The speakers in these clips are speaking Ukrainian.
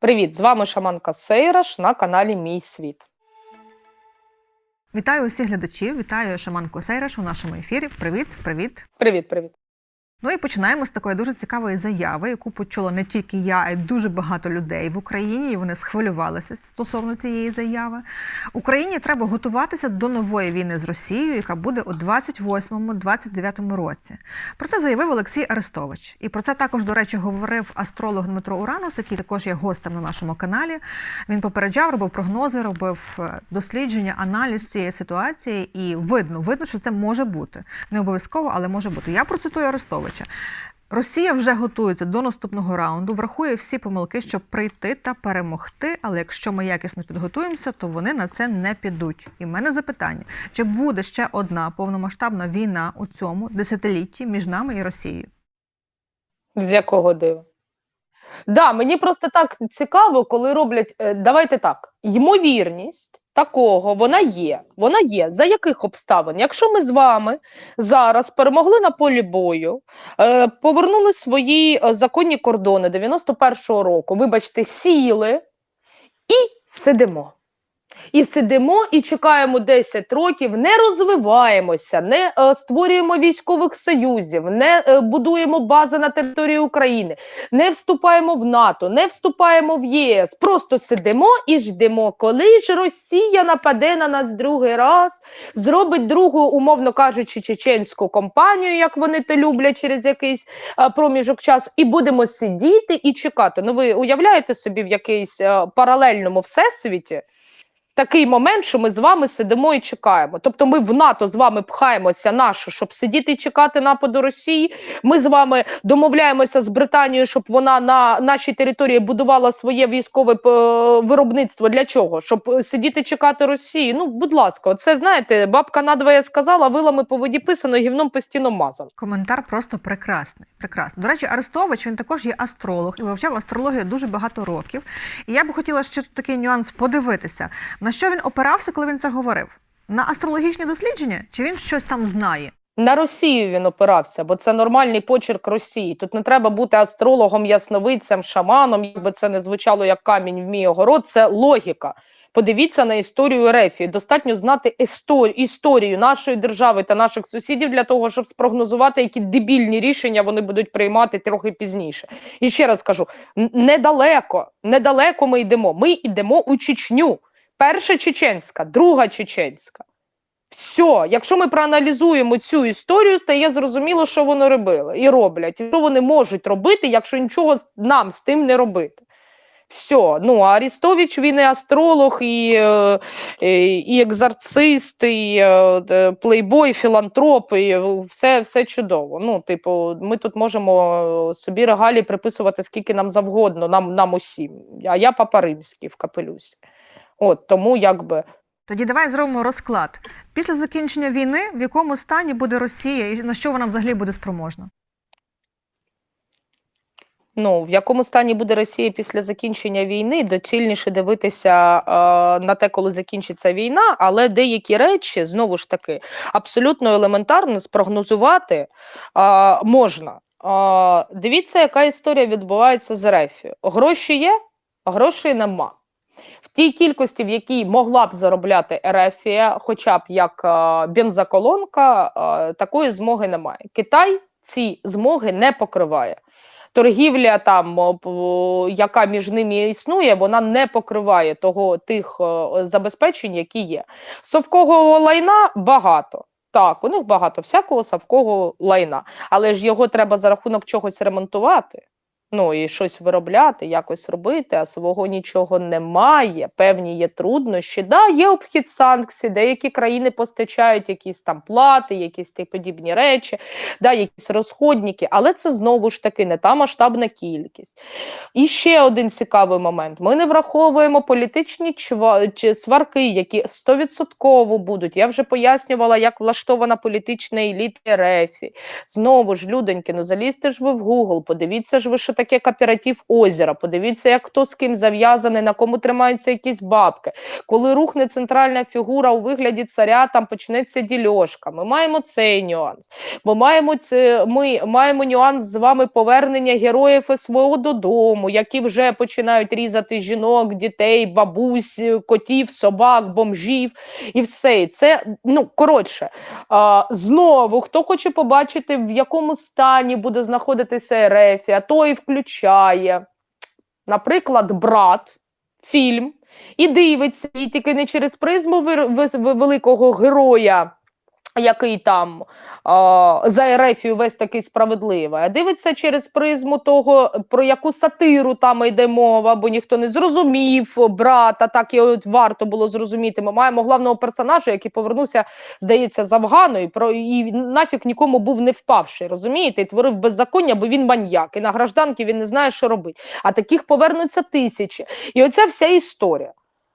Привіт! З вами шаманка Сейраш на каналі Мій Світ. Вітаю усіх глядачів, вітаю шаманку Сейраш у нашому ефірі. Привіт, привіт. Привіт, привіт. Ну і починаємо з такої дуже цікавої заяви, яку почула не тільки я, а й дуже багато людей в Україні, і вони схвилювалися стосовно цієї заяви. Україні треба готуватися до нової війни з Росією, яка буде у 28-29 році. Про це заявив Олексій Арестович. І про це також, до речі, говорив астролог Дмитро Уранус, який також є гостем на нашому каналі. Він попереджав, робив прогнози, робив е, дослідження, аналіз цієї ситуації, і видно, видно, що це може бути. Не обов'язково, але може бути. Я процитую Арестовича. Росія вже готується до наступного раунду, врахує всі помилки, щоб прийти та перемогти. Але якщо ми якісно підготуємося, то вони на це не підуть. І в мене запитання: чи буде ще одна повномасштабна війна у цьому десятилітті між нами і Росією? З якого дива? Да, мені просто так цікаво, коли роблять. е, Давайте так, ймовірність такого вона є. Вона є. За яких обставин? Якщо ми з вами зараз перемогли на полі бою, е, повернули свої е, законні кордони 91-го року, вибачте, сіли і сидимо. І сидимо і чекаємо 10 років, не розвиваємося, не е, створюємо військових союзів, не е, будуємо бази на території України, не вступаємо в НАТО, не вступаємо в ЄС. Просто сидимо і ждемо, коли ж Росія нападе на нас другий раз, зробить другу, умовно кажучи, чеченську компанію, як вони то люблять через якийсь е, проміжок часу, і будемо сидіти і чекати. Ну, ви уявляєте собі в якийсь е, паралельному всесвіті? Такий момент, що ми з вами сидимо і чекаємо. Тобто ми в НАТО з вами пхаємося наше, щоб сидіти і чекати нападу Росії. Ми з вами домовляємося з Британією, щоб вона на нашій території будувала своє військове е, виробництво. Для чого? Щоб сидіти чекати Росії. Ну, будь ласка, це знаєте, бабка надвоє сказала, вилами по воді писано, гівном постійно мазано. Коментар просто прекрасний. Прекрасний. До речі, Арестович він також є астролог і вивчав астрологію дуже багато років. І я би хотіла ще такий нюанс подивитися, на що він опирався, коли він це говорив? На астрологічні дослідження? Чи він щось там знає? На Росію він опирався, бо це нормальний почерк Росії. Тут не треба бути астрологом, ясновидцем, шаманом, якби це не звучало як камінь в мій огород. Це логіка. Подивіться на історію Рефії. Достатньо знати історію, нашої держави та наших сусідів для того, щоб спрогнозувати, які дебільні рішення вони будуть приймати трохи пізніше. І ще раз кажу: недалеко, недалеко ми йдемо. Ми йдемо у Чечню. Перша чеченська, друга чеченська. Все, якщо ми проаналізуємо цю історію, стає зрозуміло, що вони робили і роблять, і що вони можуть робити, якщо нічого нам з тим не робити. Все, ну а Арістович він і астролог, і, е, і, і екзорцист, і е, плейбой, філантроп, і все, все чудово. Ну, типу, ми тут можемо собі регалі приписувати скільки нам завгодно, нам, нам усім. А я папа римський в капелюсі. От тому якби. Тоді давай зробимо розклад. Після закінчення війни, в якому стані буде Росія і на що вона взагалі буде спроможна? Ну, в якому стані буде Росія після закінчення війни, доцільніше дивитися е, на те, коли закінчиться війна, але деякі речі знову ж таки абсолютно елементарно спрогнозувати е, можна. Е, дивіться, яка історія відбувається з Рефію. Гроші є, грошей нема. В тій кількості, в якій могла б заробляти Ерефія, хоча б як е, бензоколонка, е, такої змоги немає. Китай ці змоги не покриває торгівля, там яка між ними існує, вона не покриває того тих е, забезпечень, які є. Совкового лайна багато. Так, у них багато всякого совкового лайна, але ж його треба за рахунок чогось ремонтувати. Ну і щось виробляти, якось робити, а свого нічого немає. Певні є труднощі. Да, є обхід санкцій, деякі країни постачають якісь там плати, якісь ті подібні речі, да, якісь розходники, але це знову ж таки не та масштабна кількість. І ще один цікавий момент: ми не враховуємо політичні чва... сварки, які стовідсотково будуть. Я вже пояснювала, як влаштована політична еліта РФ. Знову ж, людоньки, ну залізьте ж ви в Google, подивіться ж ви, що таке кооператив озера. Подивіться, як хто з ким зав'язаний, на кому тримаються якісь бабки. Коли рухне центральна фігура у вигляді царя, там почнеться дільошка. Ми маємо цей нюанс. Ми маємо це, ми маємо нюанс з вами повернення героїв СВО додому, які вже починають різати жінок, дітей, бабусь, котів, собак, бомжів і все. Це ну коротше. А, знову хто хоче побачити, в якому стані буде знаходитися а той включає, наприклад, брат, фільм, і дивиться, і тільки не через призму великого героя. Який там а, за Ерефію весь такий справедливий, а дивиться через призму того, про яку сатиру там йде мова, бо ніхто не зрозумів брата, так от варто було зрозуміти. Ми маємо головного персонажа, який повернувся, здається, з Афгану, і про і нафіг нікому був не впавший, розумієте, і творив беззаконня, бо він маньяк, і на гражданки він не знає, що робити. А таких повернуться тисячі. І оця вся історія.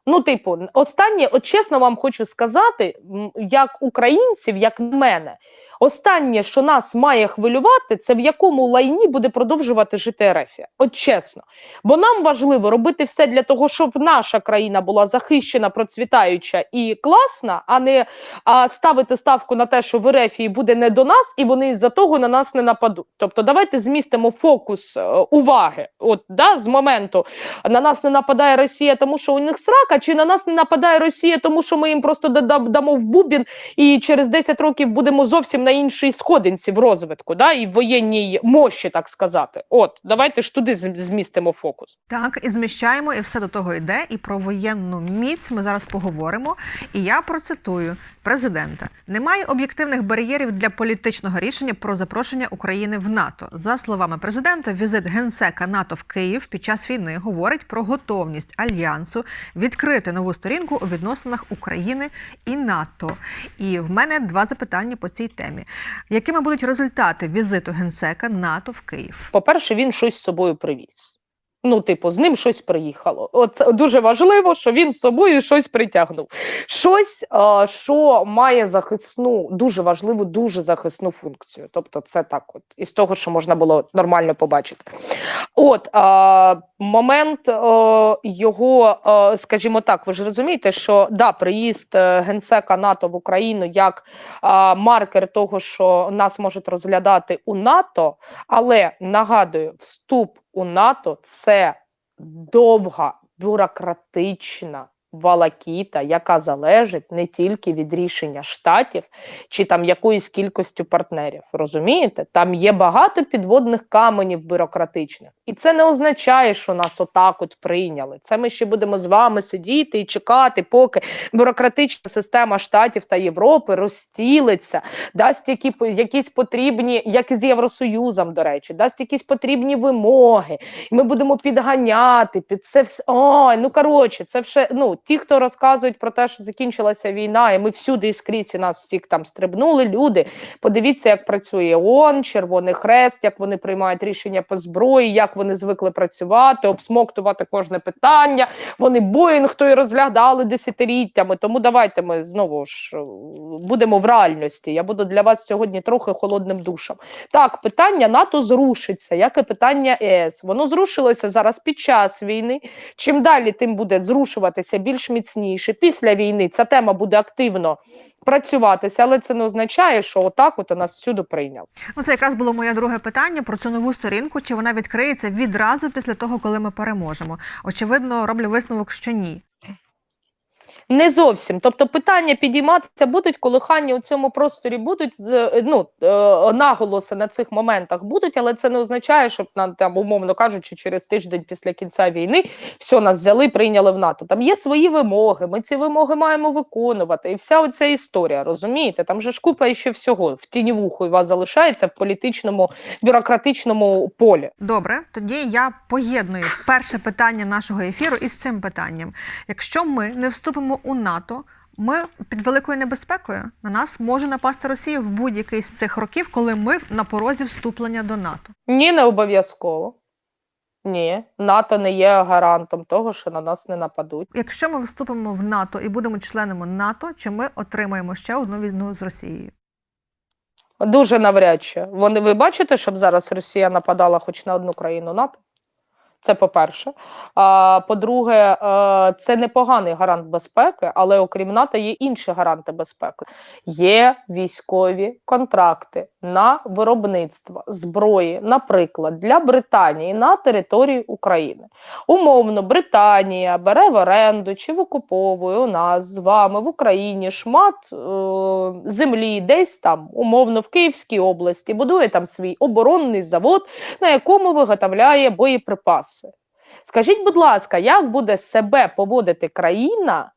Ну, типу, останнє, от чесно вам хочу сказати, як українців, як мене, останнє, що нас має хвилювати, це в якому лайні буде продовжувати жити Рефія. От чесно. Бо нам важливо робити все для того, щоб наша країна була захищена, процвітаюча і класна, а не а, ставити ставку на те, що в Ерефії буде не до нас, і вони з-за того на нас не нападуть. Тобто, давайте змістимо фокус е, уваги. От да, з моменту на нас не нападає Росія, тому що у них срака, чи на нас не нападає Росія, тому що ми їм просто дамо в бубін, і через 10 років будемо зовсім на іншій сходинці в розвитку, да, і в воєнній мощі, так сказати. От, давайте ж туди змістимо фокус. Так, і зміщаємо, і все до того йде. І про воєнну міць ми зараз поговоримо. І я процитую президента: немає об'єктивних бар'єрів для політичного рішення про запрошення України в НАТО. За словами президента, візит генсека НАТО в Київ під час війни говорить про готовність альянсу відкрити нову сторінку у відносинах України і НАТО. І в мене два запитання по цій темі: якими будуть результати візиту генсека НАТО в Київ? По-перше, він щось з собою привіз. Ну, типу, з ним щось приїхало. От дуже важливо, що він з собою щось притягнув. Щось, а, що має захисну, дуже важливу, дуже захисну функцію. Тобто, це так, от із того, що можна було нормально побачити. От а, момент о, його, о, скажімо так, ви ж розумієте, що да, приїзд е, генсека НАТО в Україну як о, маркер того, що нас можуть розглядати у НАТО, але нагадую, вступ у НАТО це довга бюрократична валакіта, яка залежить не тільки від рішення штатів чи там якоїсь кількості партнерів. Розумієте? Там є багато підводних каменів бюрократичних, і це не означає, що нас отак от прийняли. Це ми ще будемо з вами сидіти і чекати, поки бюрократична система штатів та Європи розстілиться, дасть які якісь потрібні, як і з Євросоюзом, до речі, дасть якісь потрібні вимоги. І ми будемо підганяти під це все. Ой, ну коротше, це все. Ну, ті, хто розказують про те, що закінчилася війна, і ми всюди і скрізь і нас всіх там стрибнули. Люди, подивіться, як працює ООН, Червоний Хрест, як вони приймають рішення по зброї, як вони звикли працювати, обсмоктувати кожне питання. Вони Боїнг той розглядали десятиліттями. Тому давайте ми знову ж е, будемо в реальності. Я буду для вас сьогодні трохи холодним душем. Так, питання НАТО зрушиться, як і питання ЕС. Воно зрушилося зараз під час війни. Чим далі, тим буде зрушуватися більш міцніше. Після війни ця тема буде активно працюватися, але це не означає, що отак от нас всюди прийняв. Ну, це якраз було моє друге питання про цю нову сторінку. Чи вона відкриється відразу після того, коли ми переможемо? Очевидно, роблю висновок, що ні. Не зовсім. Тобто питання підійматися будуть, колихання у цьому просторі будуть, ну, е, наголоси на цих моментах будуть, але це не означає, що нам там, умовно кажучи, через тиждень після кінця війни все нас взяли, прийняли в НАТО. Там є свої вимоги, ми ці вимоги маємо виконувати. І вся оця історія, розумієте? Там же ж купа ще всього в тіньовуху у вас залишається в політичному, бюрократичному полі. Добре, тоді я поєдную перше питання нашого ефіру із цим питанням. Якщо ми не вступимо у НАТО, ми під великою небезпекою на нас може напасти Росія в будь-який з цих років, коли ми на порозі вступлення до НАТО. Ні, не обов'язково. Ні, НАТО не є гарантом того, що на нас не нападуть. Якщо ми вступимо в НАТО і будемо членами НАТО, чи ми отримаємо ще одну війну з Росією? Дуже навряд чи. Вони ви бачите, щоб зараз Росія нападала хоч на одну країну НАТО? Це по-перше. А по-друге, е, це непоганий гарант безпеки, але окрім НАТО є інші гаранти безпеки. Є військові контракти на виробництво зброї, наприклад, для Британії на території України. Умовно, Британія бере в оренду чи викуповує у нас з вами в Україні шмат е, землі, десь там, умовно, в Київській області, будує там свій оборонний завод, на якому виготовляє боєприпаси. Скажіть, будь ласка, як буде себе поводити країна,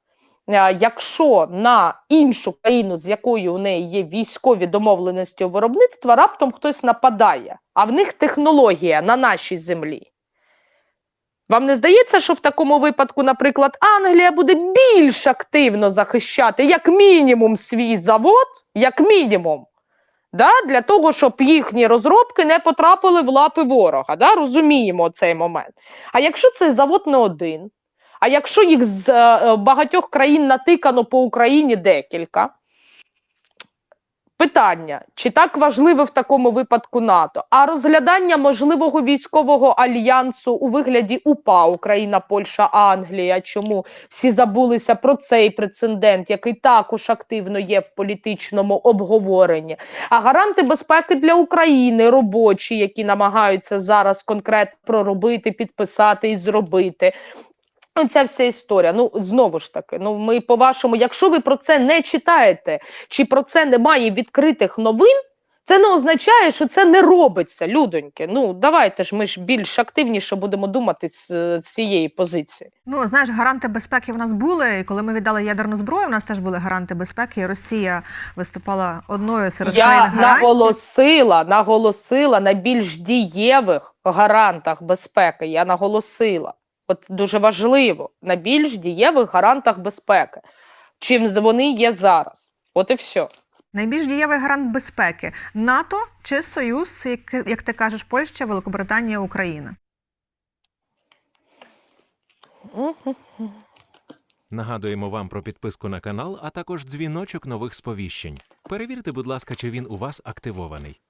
е, якщо на іншу країну, з якою у неї є військові домовленості виробництва, раптом хтось нападає, а в них технологія на нашій землі? Вам не здається, що в такому випадку, наприклад, Англія буде більш активно захищати, як мінімум, свій завод, як мінімум, да? для того, щоб їхні розробки не потрапили в лапи ворога. Да? Розуміємо цей момент. А якщо цей завод не один, а якщо їх з е, багатьох країн натикано по Україні декілька, питання, чи так важливе в такому випадку НАТО, а розглядання можливого військового альянсу у вигляді УПА Україна, Польща, Англія. Чому всі забулися про цей прецедент, який також активно є в політичному обговоренні? А гаранти безпеки для України робочі, які намагаються зараз конкретно проробити, підписати і зробити. Ну, Ця вся історія. Ну знову ж таки, ну ми по-вашому, якщо ви про це не читаєте, чи про це немає відкритих новин, це не означає, що це не робиться, людоньки. Ну давайте ж ми ж більш активніше будемо думати з, з цієї позиції. Ну, знаєш, гаранти безпеки в нас були. І коли ми віддали ядерну зброю, в нас теж були гаранти безпеки. і Росія виступала одною серед країн Я гарантів. наголосила, наголосила на більш дієвих гарантах безпеки. Я наголосила. От дуже важливо на більш дієвих гарантах безпеки, чим вони є зараз. От і все. Найбільш дієвий гарант безпеки НАТО чи Союз, як, як ти кажеш, Польща, Великобританія, Україна. Нагадуємо вам про підписку на канал, а також дзвіночок нових сповіщень. Перевірте, будь ласка, чи він у вас активований.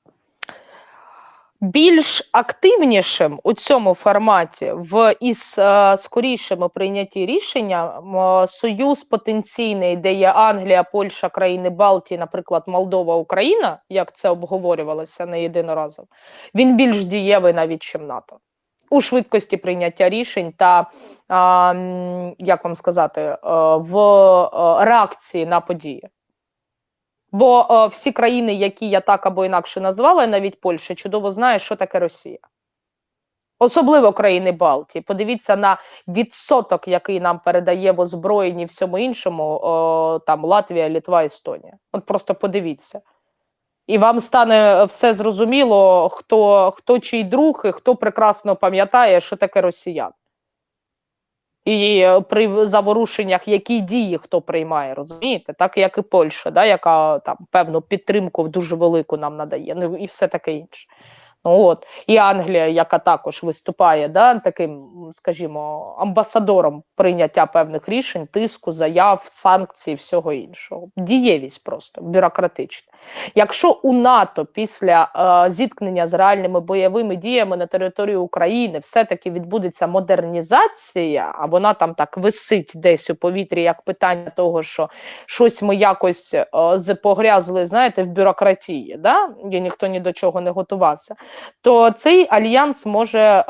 Більш активнішим у цьому форматі в із е, скорішими прийнятті рішення союз потенційний, де є Англія, Польща, країни Балтії, наприклад, Молдова, Україна, як це обговорювалося не єдиноразово, він більш дієвий навіть чим НАТО. У швидкості прийняття рішень та а, як вам сказати, е, в е, реакції на події. Бо е, всі країни, які я так або інакше назвала, навіть Польща, чудово знає, що таке Росія. Особливо країни Балтії. Подивіться на відсоток, який нам передає в озброєнні всьому іншому, о, там Латвія, Літва, Естонія. От просто подивіться. І вам стане все зрозуміло, хто, хто чий друг і хто прекрасно пам'ятає, що таке росіян. І е, при заворушеннях, які дії хто приймає, розумієте? Так як і Польща, да, яка там певну підтримку дуже велику нам надає, ну і все таке інше. От. І Англія, яка також виступає да, таким, скажімо, амбасадором прийняття певних рішень, тиску, заяв, санкцій, всього іншого. Дієвість просто бюрократична. Якщо у НАТО після е, зіткнення з реальними бойовими діями на території України все-таки відбудеться модернізація, а вона там так висить десь у повітрі, як питання того, що щось ми якось е, погрязли, знаєте, в бюрократії, да? і ніхто ні до чого не готувався, то цей альянс може е,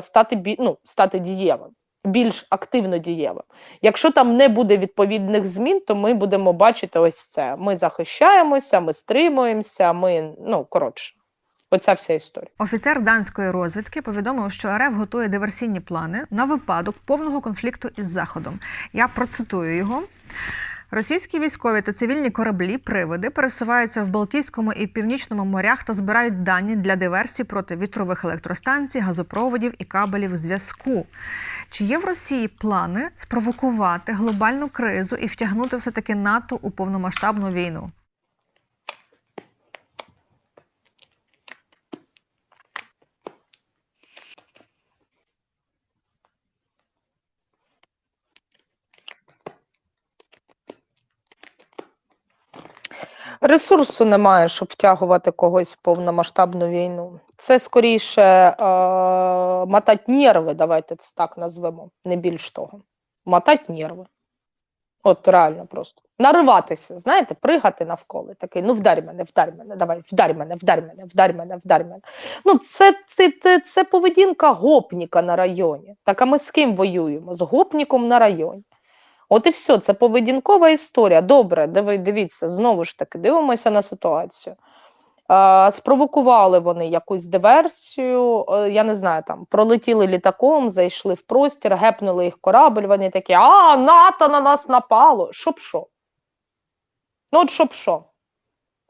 стати, ну, стати дієвим. Більш активно дієвим. Якщо там не буде відповідних змін, то ми будемо бачити ось це. Ми захищаємося, ми стримуємося, ми ну коротше, оця вся історія. Офіцер данської розвідки повідомив, що РФ готує диверсійні плани на випадок повного конфлікту із Заходом. Я процитую його. Російські військові та цивільні кораблі привиди пересуваються в Балтійському і Північному морях та збирають дані для диверсій проти вітрових електростанцій, газопроводів і кабелів зв'язку. Чи є в Росії плани спровокувати глобальну кризу і втягнути все таки НАТО у повномасштабну війну? Ресурсу немає, щоб втягувати когось в повномасштабну війну. Це скоріше е, мотать нерви, давайте це так назвемо, не більш того. Мотать нерви. От реально просто. Нариватися, знаєте, пригати навколо. Такий, ну вдарь мене, вдарь мене, давай, вдарь мене, вдарь мене, вдарь мене, вдарь мене. Ну, це, це, це, це поведінка гопніка на районі. Так а ми з ким воюємо? З гопніком на районі. От і все, це поведінкова історія. Добре, дивіться, знову ж таки, дивимося на ситуацію. Спровокували вони якусь диверсію, е, я не знаю, там пролетіли літаком, зайшли в простір, гепнули їх корабль, вони такі, а, НАТО на нас напало. Щоб що? Ну, от щоб що?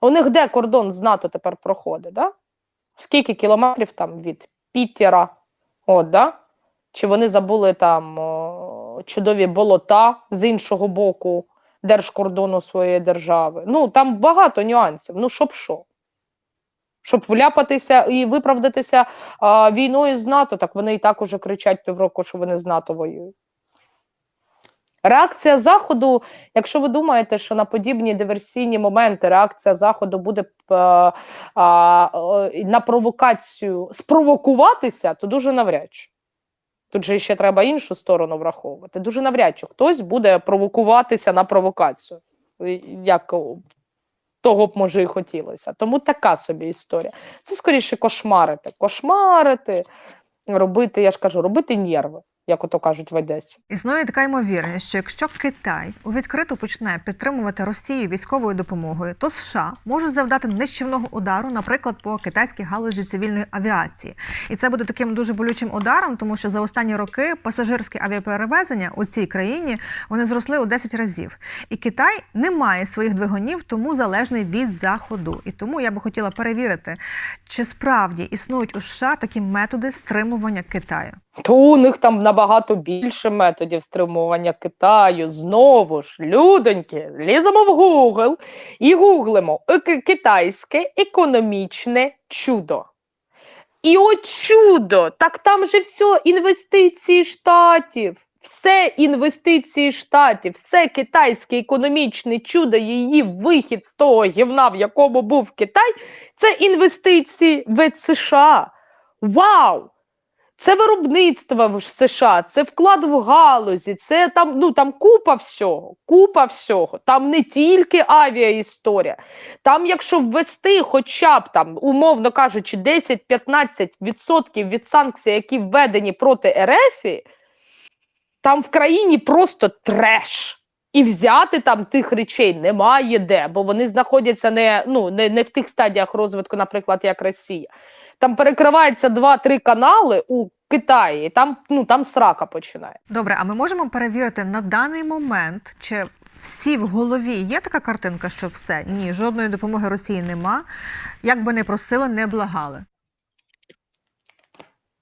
У них де кордон з НАТО тепер проходить, да? Скільки кілометрів там від Пітера? От, да? Чи вони забули там чудові болота з іншого боку держкордону своєї держави? Ну, там багато нюансів. Ну, щоб що? Щоб вляпатися і виправдатися а, війною з НАТО, так вони і так уже кричать півроку, що вони з НАТО воюють. Реакція Заходу, якщо ви думаєте, що на подібні диверсійні моменти реакція Заходу буде а, е, на провокацію спровокуватися, то дуже навряд чи. Тут же ще треба іншу сторону враховувати. Дуже навряд чи хтось буде провокуватися на провокацію. Як того б може і хотілося. Тому така собі історія. Це скоріше кошмарити. Кошмарити, робити, я ж кажу, робити нерви, як ото кажуть в Одесі. Існує така ймовірність, що якщо Китай у відкриту почне підтримувати Росію військовою допомогою, то США можуть завдати нищівного удару, наприклад, по китайській галузі цивільної авіації. І це буде таким дуже болючим ударом, тому що за останні роки пасажирські авіаперевезення у цій країні вони зросли у 10 разів. І Китай не має своїх двигунів, тому залежний від заходу. І тому я би хотіла перевірити, чи справді існують у США такі методи стримування Китаю. То у них там набагато більше методів стримування Китаю. Знову ж, людоньки, ліземо в Google і гуглимо китайське економічне чудо. І от чудо! Так там же все інвестиції штатів. Все інвестиції штатів, все китайське економічне чудо, її вихід з того гівна, в якому був Китай, це інвестиції в США. Вау! Це виробництво в США, це вклад в галузі, це там, ну, там купа всього, купа всього. Там не тільки авіаісторія. Там, якщо ввести хоча б там, умовно кажучи, 10-15% від санкцій, які введені проти РФ, там в країні просто треш. І взяти там тих речей немає де, бо вони знаходяться не, ну, не, не в тих стадіях розвитку, наприклад, як Росія. Там перекривається два-три канали у Китаї, і там, ну, там срака починає. Добре, а ми можемо перевірити на даний момент, чи всі в голові є така картинка, що все ні, жодної допомоги Росії нема. Як би не просили, не благали.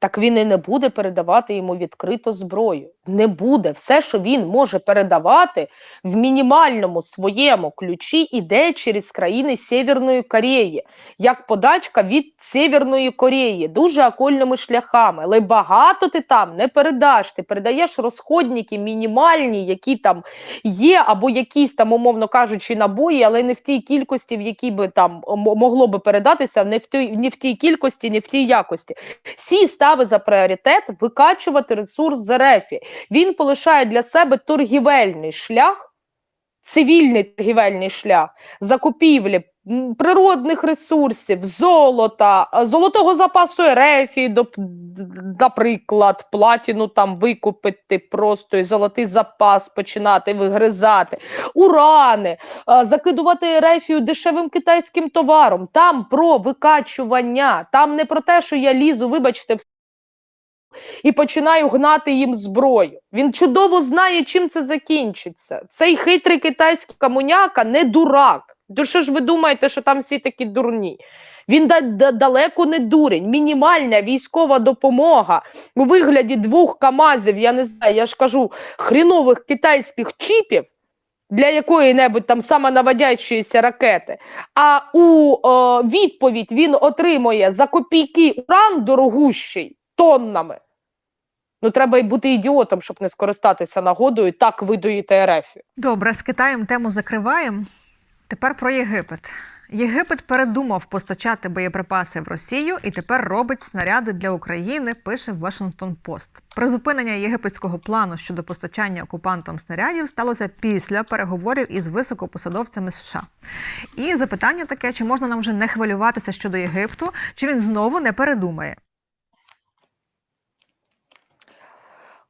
Так він і не буде передавати йому відкрито зброю. Не буде. Все, що він може передавати в мінімальному своєму ключі, іде через країни Сєвєрної Кореї, як подачка від Сєвєрної Кореї, дуже окольними шляхами. Але багато ти там не передаш. Ти передаєш розходники мінімальні, які там є, або якісь там, умовно кажучи, набої, але не в тій кількості, в якій би там могло би передатися, не в тій, не в тій кількості, не в тій якості. Сі ставить за пріоритет викачувати ресурс з РФ. Він полишає для себе торгівельний шлях, цивільний торгівельний шлях закупівлі природних ресурсів, золота, золотого запасу д- наприклад, платіну там викупити просто і золотий запас починати вигризати, урани, закидувати Ерефію дешевим китайським товаром. Там про викачування, там не про те, що я лізу, вибачте, в і починаю гнати їм зброю. Він чудово знає, чим це закінчиться. Цей хитрий китайський комуняка не дурак. То що ж ви думаєте, що там всі такі дурні? Він да- да- далеко не дурень. Мінімальна військова допомога у вигляді двох камазів, я не знаю, я ж кажу, хрінових китайських чіпів для якої-небудь там самонаводящоїся ракети. А у е, відповідь він отримує за копійки уран дорогущий тоннами. Ну, треба й бути ідіотом, щоб не скористатися нагодою так видоїти РФ. Добре, з Китаєм тему закриваємо. Тепер про Єгипет. Єгипет передумав постачати боєприпаси в Росію і тепер робить снаряди для України, пише Вашингтон Пост. Призупинення єгипетського плану щодо постачання окупантам снарядів сталося після переговорів із високопосадовцями США. І запитання таке: чи можна нам вже не хвилюватися щодо Єгипту, чи він знову не передумає?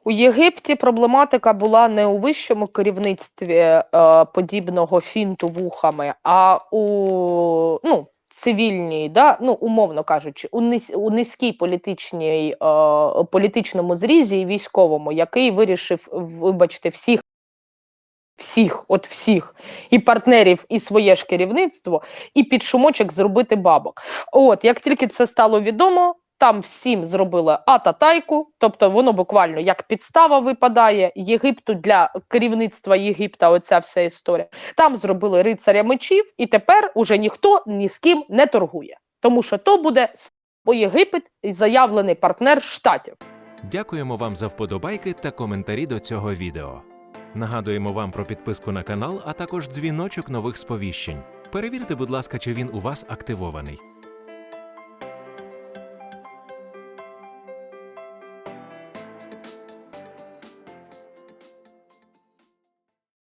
У Єгипті проблематика була не у вищому керівництві е, подібного фінту вухами, а у ну, цивільній, да, ну, умовно кажучи, у, низ, у низькій політичній, е, політичному зрізі і військовому, який вирішив, вибачте, всіх. Всіх, от всіх, і партнерів, і своє ж керівництво, і під шумочок зробити бабок. От як тільки це стало відомо, там всім зробили ататайку, тобто воно буквально як підстава випадає Єгипту для керівництва Єгипта. Оця вся історія. Там зробили рицаря мечів, і тепер уже ніхто ні з ким не торгує, тому що то буде бо Єгипет заявлений партнер штатів. Дякуємо вам за вподобайки та коментарі до цього відео. Нагадуємо вам про підписку на канал, а також дзвіночок нових сповіщень. Перевірте, будь ласка, чи він у вас активований.